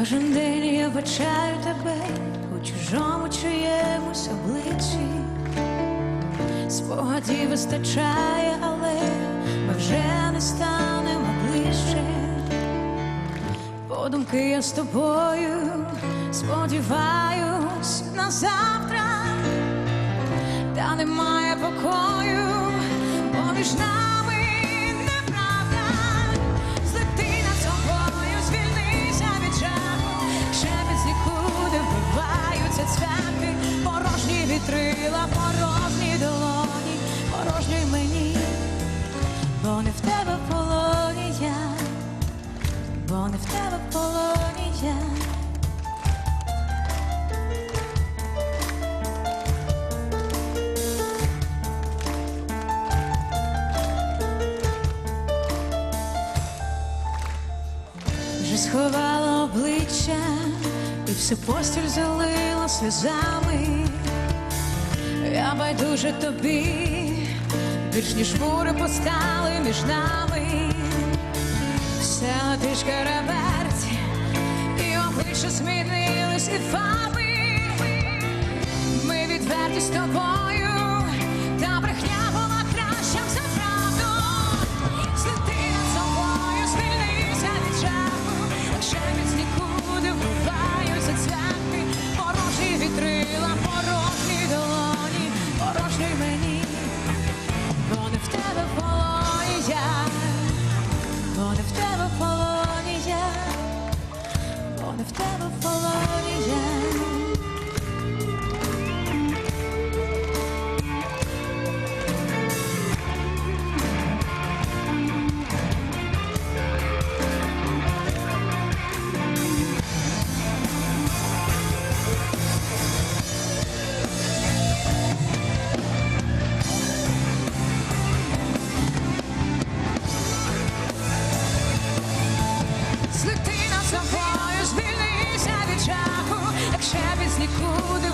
Кожен день я бачаю тебе у чужому чиємусь обличчі. Спогадів вистачає, але ми вже не станемо ближче. Подумки я з тобою сподіваюсь на завтра, та немає покою, бо між нами бо не в тебе в полоні я. Вже сховала обличчя і всю постіль залила сльозами. Я байдуже тобі, більш ніж мури постали між нами. Все летиш караберть, і обличчя змінились, і фаби. Ми відверті з тобою, звільнися